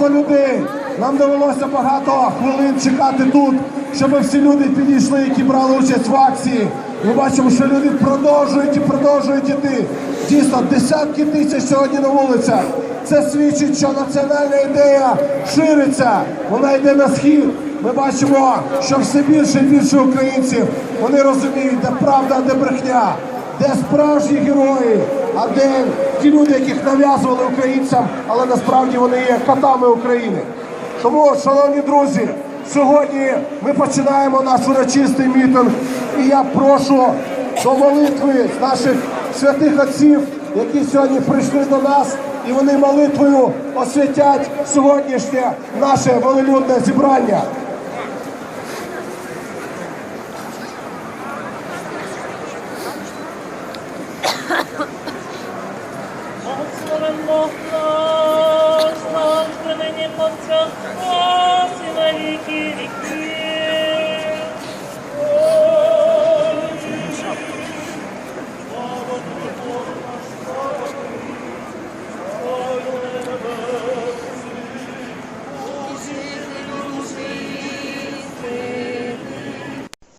Людей. Нам довелося багато хвилин чекати тут, щоб всі люди підійшли, які брали участь в акції. Ми бачимо, що люди продовжують і продовжують іти. Дійсно, десятки тисяч сьогодні на вулицях. Це свідчить, що національна ідея шириться. Вона йде на схід. Ми бачимо, що все більше і більше українців вони розуміють, де правда, де брехня, де справжні герої, а де ті люди, яких нав'язували українцям, але насправді вони є котами України. Тому, шановні друзі, сьогодні ми починаємо наш урочистий мітинг, і я прошу до молитви з наших святих отців, які сьогодні прийшли до нас, і вони молитвою освятять сьогоднішнє наше велелюдне зібрання. Oh.